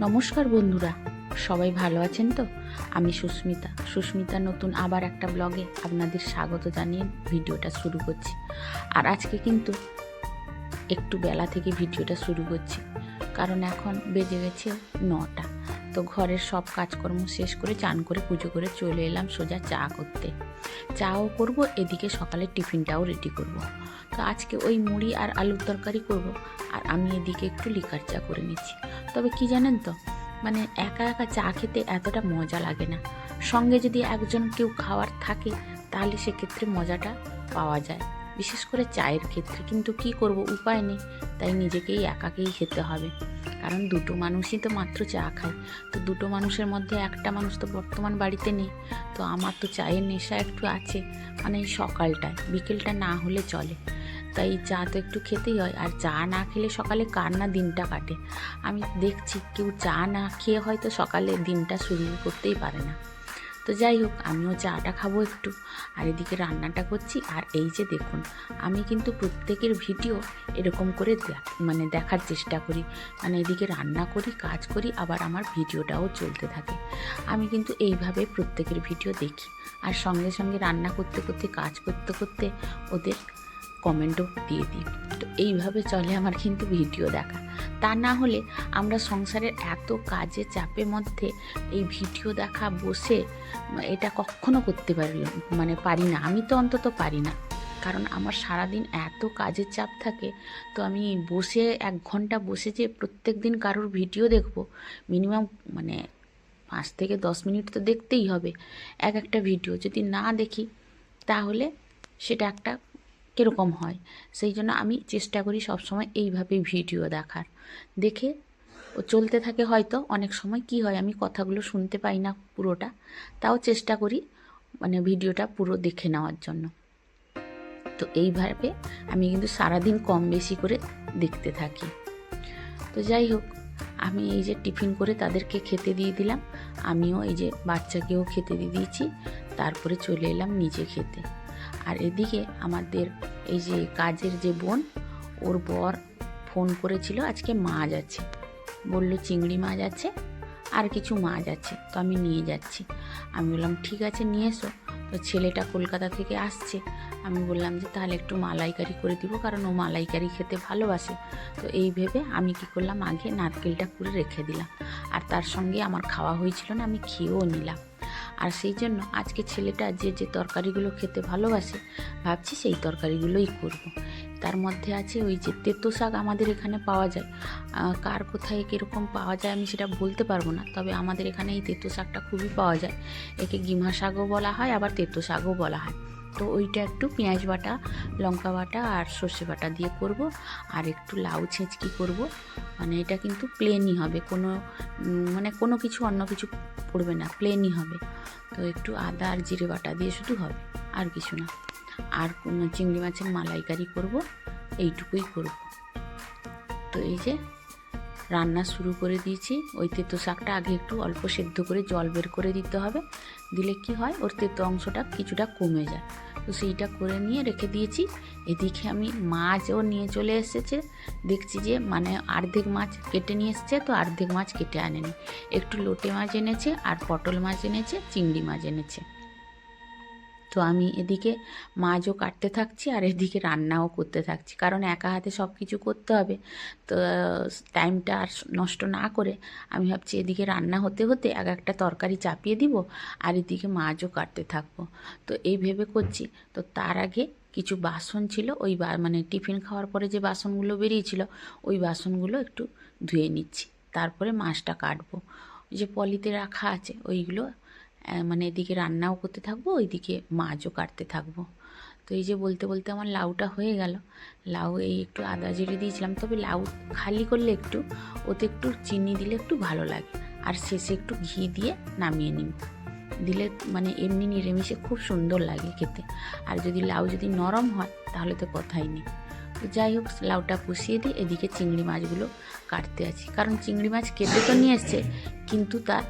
নমস্কার বন্ধুরা। সবাই ভালো আছেন তো? আমি সুস্মিতা। সুস্মিতা নতুন আবার একটা ব্লগে আপনাদের স্বাগত জানিয়ে ভিডিওটা শুরু করছি। আর আজকে কিন্তু একটু বেলা থেকে ভিডিওটা শুরু করছি। কারণ এখন বেজে গেছে নটা। তো ঘরের সব কাজকর্ম শেষ করে চান করে পুজো করে চলে এলাম সোজা চা করতে। চাও করব, এদিকে সকালে টিফিনটাও রেডি করব। তো আজকে ওই মুড়ি আর আলুর তরকারি করব, আর আমি এদিকে একটু লিকার চা করে নিচ্ছি। তবে কি জানেন তো মানে একা একা চা খেতে এতটা মজা লাগে না। সঙ্গে যদি একজন কেউ খাওয়ার থাকে, তাহলে সেক্ষেত্রে মজাটা পাওয়া যায়। বিশেষ করে চায়ের ক্ষেত্রে, কিন্তু কি করব, উপায় নেই। তাই নিজেকেই একাকেই খেতে হবে। কারণ দুটো মানুষই তো মাত্র চা খায়। তো দুটো মানুষের মধ্যে একটা মানুষ তো বর্তমান বাড়িতে নেই। তো আমার তো চায়ের নেশা একটু আছে মানে এই সকালটায়, বিকেলটা না হলে চলে। তাই চা তো একটু খেতেই হয়, আর চা না খেলে সকালে কার না দিনটা কাটে? আমি দেখছি কেউ চা না খেয়ে হয়তো সকালে দিনটা শুরু করতেই পারে না। তো যাই হোক, আমিও চাটা খাব একটু। আর এদিকে রান্নাটা করছি, আর এই যে দেখুন, আমি কিন্তু প্রত্যেকের ভিডিও এরকম করে মানে দেখার চেষ্টা করি। মানে এদিকে রান্না করি, কাজ করি, আবার আমার ভিডিওটাও চলতে থাকে। আমি কিন্তু এইভাবে প্রত্যেকের ভিডিও দেখি। আর সঙ্গে সঙ্গে রান্না করতে করতে, কাজ করতে করতে ওদের কমেন্টও দিয়ে দিই। তো এইভাবে চলে আমার কিন্তু ভিডিও দেখা। তা না হলে আমরা সংসারের এত কাজে চাপের মধ্যে এই ভিডিও দেখা বসে এটা কখনো করতে পারি মানে পারি না। আমি তো অন্তত পারি না। কারণ আমার সারাদিন এত কাজের চাপ থাকে, তো আমি বসে এক ঘণ্টা বসে যে প্রত্যেক দিন কারোর ভিডিও দেখব, মিনিমাম মানে পাঁচ থেকে দশ মিনিট তো দেখতেই হবে, এক একটা ভিডিও। যদি না দেখি, তাহলে সেটা একটা কীরকম হয়? সেই জন্য আমি চেষ্টা করি সবসময় এইভাবেই ভিডিও দেখার। দেখে ও চলতে থাকে হয়তো, অনেক সময় কি হয় আমি কথাগুলো শুনতে পাই না পুরোটা, তাও চেষ্টা করি মানে ভিডিওটা পুরো দেখে নেওয়ার জন্য। তো এইভাবে আমি কিন্তু সারাদিন কম বেশি করে দেখতে থাকি। তো যাই হোক, আমি এই যে টিফিন করে তাদেরকে খেতে দিয়ে দিলাম, আমিও এই যে বাচ্চাকেও খেতে দিয়ে দিয়েছি, তারপরে চলে এলাম নিজে খেতে। আর এদিকে আমাদের এই যে কাজের যে বোন, ওর বর ফোন করেছিল আজকে মাছ আছে। বলল চিংড়ি মাছ আছে আর কিছু মাছ আছে, তো আমি নিয়ে যাচ্ছি। আমি বললাম, ঠিক আছে, নিয়ে এসো। তো ছেলেটা কলকাতা থেকে আসছে। আমি বললাম যে, তাহলে একটু মালাইকারি করে দিব, কারণ ও মালাইকারি খেতে ভালোবাসে। তো এই ভেবে আমি কি করলাম, আগে নারকেলটা করে রেখে দিলাম। আর তার সঙ্গে আমার খাওয়া হয়েছিল না, আমি খেয়েও নিলাম। আর সেই জন্য আজকে ছেলেটা যে যে তরকারিগুলো খেতে ভালোবাসে, ভাবছি সেই তরকারিগুলোই করব। তার মধ্যে আছে ওই যে তেতো শাক আমাদের এখানে পাওয়া যায়। কার কোথায় কীরকম পাওয়া যায় আমি সেটা বলতে পারব না, তবে আমাদের এখানে এই তেতো শাকটা খুবই পাওয়া যায়। একে গিমা শাকও বলা হয়, আবার তেতো শাকও বলা হয়। তো ওইটা একটু পেঁয়াজ বাটা, লঙ্কা বাটা আর সর্ষে বাটা দিয়ে করব। আর একটু লাউ ছেঁচকি করব। মানে এটা কিন্তু প্লেনই হবে। কোনো মানে কোনো কিছু অন্য কিছু পড়বে না। প্লেনই হবে। তো একটু আদা আর জিরে বাটা দিয়ে শুধু হবে। আর কিছু না। আর চিংড়ি মাছের মালাইকারি করব। এইটুকুই করব। তো এই যে রান্না শুরু করে দিয়েছি। ওই তেতো শাকটা আগে একটু অল্প সেদ্ধ করে জল বের করে দিতে হবে। দিলে কি হয়? ওর তেতো অংশটা কিছুটা কমে যায়। তো সেইটা করে নিয়ে রেখে দিয়েছি। এদিকে আমি মাছও নিয়ে চলে এসেছে। দেখছি যে মানে অর্ধেক মাছ কেটে নিয়ে এসছে, তো অর্ধেক মাছ কেটে আনেনি। একটু লোটে মাছ এনেছে আর পটল মাছ এনেছে, চিংড়ি মাছ এনেছে। তো আমি এদিকে মাছও কাটতে থাকছি আর এদিকে রান্নাও করতে থাকছি। কারণ একা হাতে সব কিছু করতে হবে। তো টাইমটা আর নষ্ট না করে আমি ভাবছি এদিকে রান্না হতে হতে এক একটা তরকারি চাপিয়ে দিব আর এদিকে মাছও কাটতে থাকব। তো এই ভেবে করছি। তো তার আগে কিছু বাসন ছিল, ওই বা- মানে টিফিন খাওয়ার পরে যে বাসনগুলো বেরিয়েছিল, ওই বাসনগুলো একটু ধুয়ে নিচ্ছি। তারপরে মাছটা কাটবো। যে পলিতে রাখা আছে, ওইগুলো মানে এদিকে রান্নাও করতে থাকব, ওইদিকে মাছও কাটতে থাকব। তো এই যে বলতে বলতে আমার লাউটা হয়ে গেল। লাউ এই একটু আদা জিরে দিয়েছিলাম, তবে লাউ খালি করলে একটু, ওতে একটু চিনি দিলে একটু ভালো লাগে। আর শেষে একটু ঘি দিয়ে নামিয়ে নিন দিলে মানে এমনি নিরামিষে খুব সুন্দর লাগে খেতে। আর যদি লাউ যদি নরম হয়, তাহলে তো কথাই নেই। তো যাই হোক, লাউটা পুষিয়ে দিই এদিকে চিংড়ি মাছগুলো কাটতে আছি। কারণ চিংড়ি মাছ কেটে তো নিয়ে এসছে, কিন্তু তার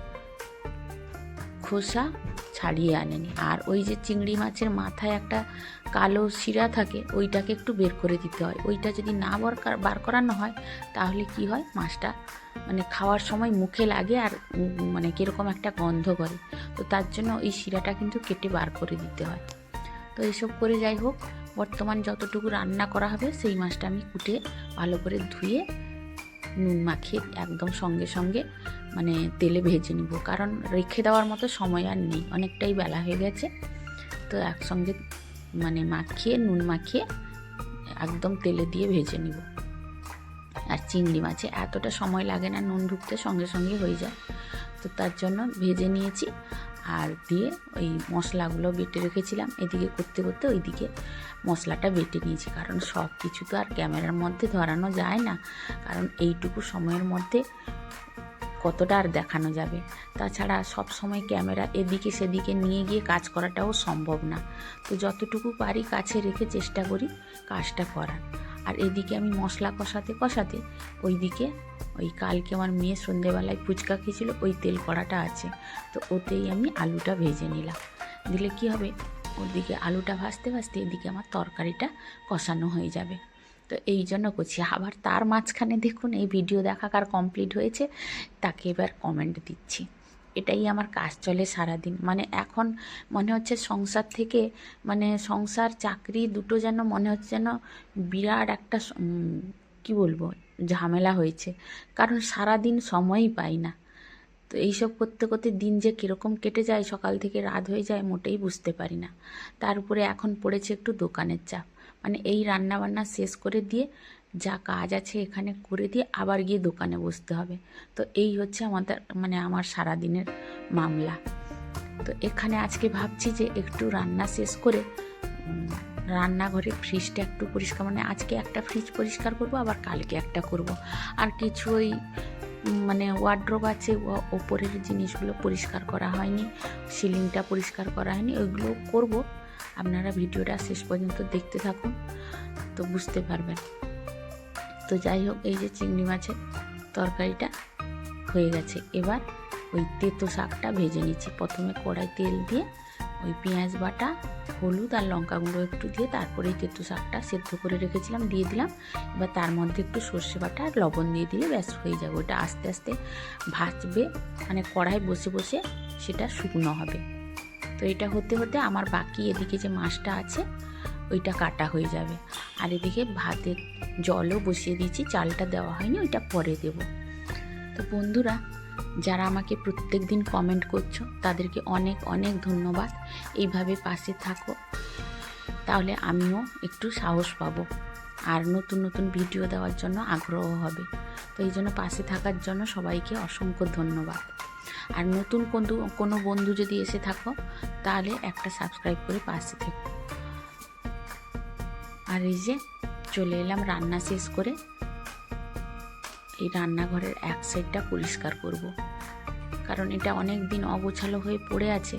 খোসা ছাড়িয়ে আনেনি। আর ওই যে চিংড়ি মাছের মাথায় একটা কালো শিরা থাকে, ওইটাকে একটু বের করে দিতে হয়। ওইটা যদি না বার বার করানো হয়, তাহলে কি হয়? মাছটা মানে খাওয়ার সময় মুখে লাগে আর মানে কীরকম একটা গন্ধ করে। তো তার জন্য ওই শিরাটা কিন্তু কেটে বার করে দিতে হয়। তো এইসব করে যাই হোক, বর্তমান যতটুকু রান্না করা হবে, সেই মাছটা আমি কুটে ভালো করে ধুয়ে নুন মাখিয়ে একদম সঙ্গে সঙ্গে মানে তেলে ভেজে নিব। কারণ রেখে দেওয়ার মতো সময় আর নেই। অনেকটাই বেলা হয়ে গেছে। তো একসঙ্গে মানে মাখিয়ে, নুন মাখিয়ে একদম তেলে দিয়ে ভেজে নিব। আর চিংড়ি মাছে এতটা সময় লাগে না নুন ঢুকতে, সঙ্গে সঙ্গে হয়ে যায়। তো তার জন্য ভেজে নিয়েছি। আর দিয়ে ওই মশলাগুলো বেটে রেখেছিলাম। এদিকে করতে করতে ওইদিকে মশলাটা বেটে নিয়েছি। কারণ সব কিছু তো আর ক্যামেরার মধ্যে ধরানো যায় না। কারণ এইটুকু সময়ের মধ্যে কতটা আর দেখানো যাবে। তাছাড়া সব সময় ক্যামেরা এদিকে সেদিকে নিয়ে গিয়ে কাজ করাটাও সম্ভব না। তো যতটুকু পারি কাছে রেখে চেষ্টা করি কাজটা করার। আর এদিকে আমি মশলা কষাতে কষাতে ওইদিকে ওই কালকে আমার মেয়ে সন্ধেবেলায় ফুচকা খেয়েছিল, ওই তেল কড়াটা আছে। তো ওতেই আমি আলুটা ভেজে নিলাম। দিলে কি হবে? ওদিকে আলুটা ভাজতে ভাজতে এদিকে আমার তরকারিটা কষানো হয়ে যাবে। তো এই জন্য করছি। আবার তার মাঝখানে দেখুন, এই ভিডিও দেখাকার কমপ্লিট হয়েছে, তাকে এবার কমেন্ট দিচ্ছি। এটাই আমার কাজ চলে সারাদিন। মানে এখন মনে হচ্ছে সংসার থেকে মানে সংসার, চাকরি দুটো যেন মনে হচ্ছে যেন বিরাট একটা কি বলব, ঝামেলা হয়েছে। কারণ সারাদিন সময়ই পাই না। তো এইসব করতে করতে দিন যে কীরকম কেটে যায়, সকাল থেকে রাত হয়ে যায়, মোটেই বুঝতে পারি না। তার উপরে এখন পড়েছে একটু দোকানের চাপ। মানে এই রান্না বান্না শেষ করে দিয়ে যা কাজ আছে এখানে করে দিয়ে আবার গিয়ে দোকানে বসতে হবে। তো এই হচ্ছে আমাদের মানে আমার সারাদিনের মামলা। তো এখানে আজকে ভাবছি যে একটু রান্না শেষ করে রান্নাঘরে ফ্রিজটা একটু পরিষ্কার মানে আজকে একটা ফ্রিজ পরিষ্কার করব, আবার কালকে একটা করব। আর কিছু ওই মানে ওয়ার্ড্রোব আছে ওপরের জিনিসগুলো পরিষ্কার করা হয়নি, সিলিংটা পরিষ্কার করা হয়নি, ওইগুলো করব। আপনারা ভিডিওটা শেষ পর্যন্ত দেখতে থাকুন, তো বুঝতে পারবেন। তো যাই হোক, এই যে চিংড়ি মাছের তরকারিটা হয়ে গেছে। এবার ওই তেতো শাকটা ভেজে নিচ্ছি। প্রথমে কড়াই তেল দিয়ে ওই পেঁয়াজ বাটা, হলুদ আর লঙ্কা গুঁড়ো একটু দিয়ে তারপরে এই তেতো শাকটা সেদ্ধ করে রেখেছিলাম, দিয়ে দিলাম। এবার তার মধ্যে একটু সর্ষে বাটা আর লবণ দিয়ে দিলে ব্যাস হয়ে যাবে। ওটা আস্তে আস্তে ভাজবে মানে কড়াই বসে বসে সেটা শুকনো হবে। তো এটা হতে হতে আমার বাকি এদিকে যে মাছটা আছে, ওইটা কাটা হয়ে যাবে। আর এদিকে ভাতের জলও বসিয়ে দিয়েছি, চালটা দেওয়া হয়নি, ওইটা পরে দেব। তো বন্ধুরা, যারা আমাকে প্রত্যেক দিন কমেন্ট করছ, তাদেরকে অনেক অনেক ধন্যবাদ। এইভাবে পাশে থাকো, তাহলে আমিও একটু সাহস পাবো। আর নতুন নতুন ভিডিও দেওয়ার জন্য আগ্রহ হবে। তো এই জন্য পাশে থাকার জন্য সবাইকে অসংখ্য ধন্যবাদ। আর নতুন কোনো কোনো বন্ধু যদি এসে থাকো, তাহলে একটা সাবস্ক্রাইব করে পাশে থেকো। আর এই যে চলে এলাম রান্না শেষ করে। এই রান্নাঘরের এক সাইডটা পরিষ্কার করব। কারণ এটা অনেক দিন অগোছালো হয়ে পড়ে আছে।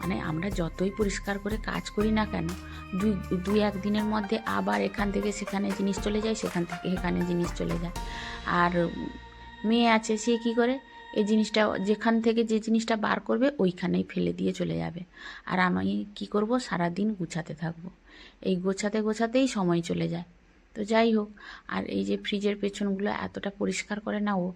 মানে আমরা যতই পরিষ্কার করে কাজ করি না কেন, দুই দুই এক দিনের মধ্যে আবার এখান থেকে সেখানে জিনিস চলে যায়, সেখান থেকে এখানে জিনিস চলে যায়। আর মেয়ে আছে, সে কী করে? এই জিনিসটা, যেখান থেকে যে জিনিসটা বার করবে, ওইখানেই ফেলে দিয়ে চলে যাবে। আর আমি কি করব? সারা দিন গুছাতে থাকব। এই গোছাতে গোছাতেই সময় চলে যায়। তো যাই হোক, আর এই যে ফ্রিজের পেছনগুলো এতটা পরিষ্কার করে না ও,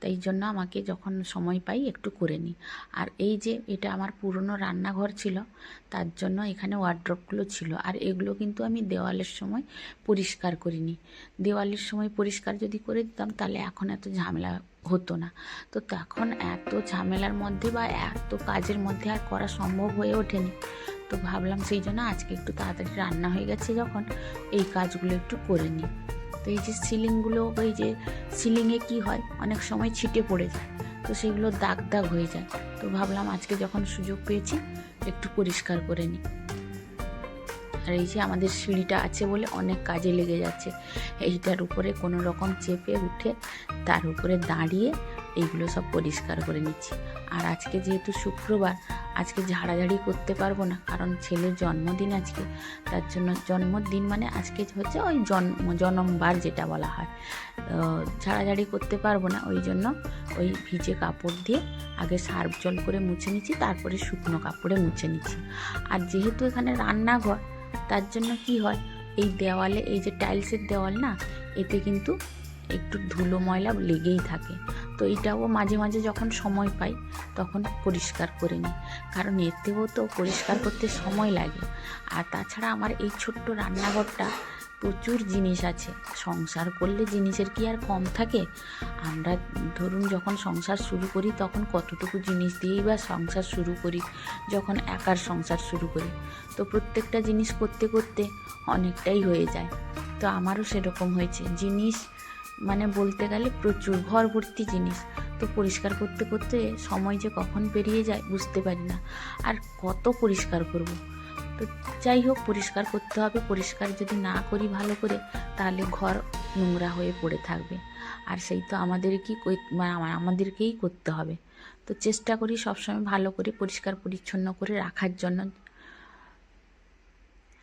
তাই জন্য আমাকে যখন সময় পাই একটু করে নিই। আর এই যে এটা আমার পুরনো রান্নাঘর ছিল, তার জন্য এখানে ওয়ার্ড্রপগুলো ছিল। আর এগুলো কিন্তু আমি দেওয়ালের সময় পরিষ্কার করিনি। দেওয়ালের সময় পরিষ্কার যদি করে দিতাম, তাহলে এখন এত ঝামেলা হতো না। তো তখন এত ঝামেলার মধ্যে বা এত কাজের মধ্যে আর করা সম্ভব হয়ে ওঠেনি। তো ভাবলাম সেই জন্য আজকে একটু তাড়াতাড়ি রান্না হয়ে গেছে যখন এই কাজগুলো একটু করে নিই। তো এই যে সিলিংগুলো ওই যে সিলিংয়ে কি হয়, অনেক সময় ছিটে পড়ে যায়। তো সেগুলো দাগ দাগ হয়ে যায়। তো ভাবলাম আজকে যখন সুযোগ পেয়েছি, একটু পরিষ্কার করে নিই। আর এই যে আমাদের সিঁড়িটা আছে বলে অনেক কাজে লেগে যাচ্ছে। এইটার উপরে কোনো রকম চেপে উঠে তার উপরে দাঁড়িয়ে এইগুলো সব পরিষ্কার করে নিচ্ছি। আর আজকে যেহেতু শুক্রবার, আজকে ঝাড়াঝাড়ি করতে পারব না, কারণ ছেলের জন্মদিন আজকে। তার জন্য জন্মদিন মানে আজকে হচ্ছে ওই জন্ম জন্মবার যেটা বলা হয়। ঝাড়াঝাড়ি করতে পারব না, ওই জন্য ওই ভিজে কাপড় দিয়ে আগে সার্ফ জল করে মুছে নিচ্ছি, তারপরে শুকনো কাপড়ে মুছে নিচ্ছি। আর যেহেতু এখানে রান্নাঘর তার জন্য কি হয়? এই দেওয়ালে, এই যে টাইলসের দেওয়াল না, এতে কিন্তু একটু ধুলো ময়লা লেগেই থাকে। তো এটাও মাঝে মাঝে যখন সময় পাই, তখন পরিষ্কার করে নিই। কারণ এতেও তো পরিষ্কার করতে সময় লাগে। আর তাছাড়া আমার এই ছোট্ট রান্নাঘরটা প্রচুর জিনিস আছে। সংসার করলে জিনিসের কি আর কম থাকে? আমরা ধরুন যখন সংসার শুরু করি, তখন কতটুকু জিনিস দিয়েই বা সংসার শুরু করি? যখন একার সংসার শুরু করি। তো প্রত্যেকটা জিনিস করতে করতে অনেকটাই হয়ে যায়। তো আমারও সেরকম হয়েছে। জিনিস মানে বলতে গেলে প্রচুর ঘর ভর্তি জিনিস। তো পরিষ্কার করতে করতে সময় যে কখন পেরিয়ে যায় বুঝতে পারি না। আর কত পরিষ্কার করব? তো যাই হোক, পরিষ্কার করতে হবে। পরিষ্কার যদি না করি ভালো করে, তাহলে ঘর নোংরা হয়ে পড়ে থাকবে। আর সেই তো আমাদেরকেই কই- মানে আমাদেরকেই করতে হবে। তো চেষ্টা করি সবসময় ভালো করে, পরিষ্কার পরিচ্ছন্ন করে রাখার জন্য।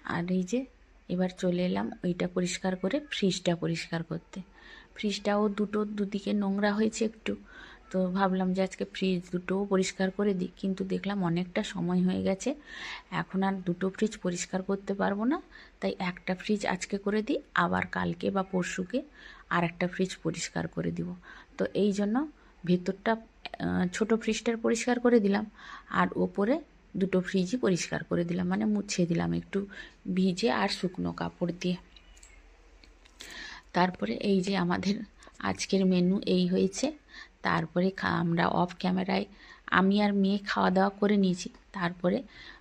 আর এই যে, এবার চলে এলাম ওইটা পরিষ্কার করে, ফ্রিজটা পরিষ্কার করতে। ফ্রিজটাও দুটো, দুদিকে নোংরা হয়েছে একটু। তো ভাবলাম যে আজকে ফ্রিজ দুটোও পরিষ্কার করে দিই, কিন্তু দেখলাম অনেকটা সময় হয়ে গেছে। এখন আর দুটো ফ্রিজ পরিষ্কার করতে পারব না, তাই একটা ফ্রিজ আজকে করে দিই, আবার কালকে বা পরশুকে আর একটা ফ্রিজ পরিষ্কার করে দিব। তো এই জন্য ভেতরটা ছোট ফ্রিজটার পরিষ্কার করে দিলাম, আর ওপরে দুটো ফ্রিজই পরিষ্কার করে দিলাম মানে মুছে দিলাম একটু ভিজে আর শুকনো কাপড় দিয়ে। তারপরে এই যে আমাদের আজকের মেনু এই হয়েছে। তারপরে আমরা অফ ক্যামেরায় আমি আর মেয়ে খাওয়া দাওয়া করে নিয়েছি। তারপরে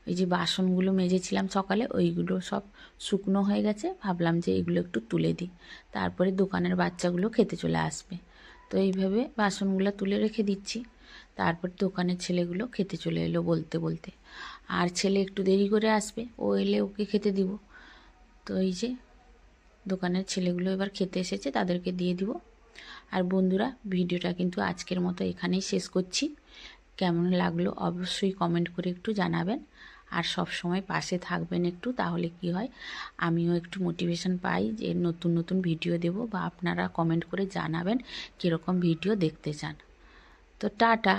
ওই যে বাসনগুলো মেজেছিলাম সকালে, ওইগুলো সব শুকনো হয়ে গেছে। ভাবলাম যে এগুলো একটু তুলে দিই। তারপরে দোকানের বাচ্চাগুলো খেতে চলে আসবে। তো এইভাবে বাসনগুলো তুলে রেখে দিচ্ছি। তারপর দোকানের ছেলেগুলো খেতে চলে এলো বলতে বলতে। আর ছেলে একটু দেরি করে আসবে, ও এলে ওকে খেতে দিব। তো এই যে দোকানের ছেলেগুলো এবার খেতে এসেছে, তাদেরকে দিয়ে দিব। আর বন্ধুরা, ভিডিওটা কিন্তু আজকের মতো এখানেই শেষ করছি। কেমন লাগল অবশ্যই কমেন্ট করে একটু জানাবেন। আর সব সময় পাশে থাকবেন একটু, তাহলে কি হয়? আমিও একটু মোটিভেশন পাই যে নতুন নতুন ভিডিও দেব বা আপনারা কমেন্ট করে জানাবেন কীরকম ভিডিও দেখতে চান। তো টাটা!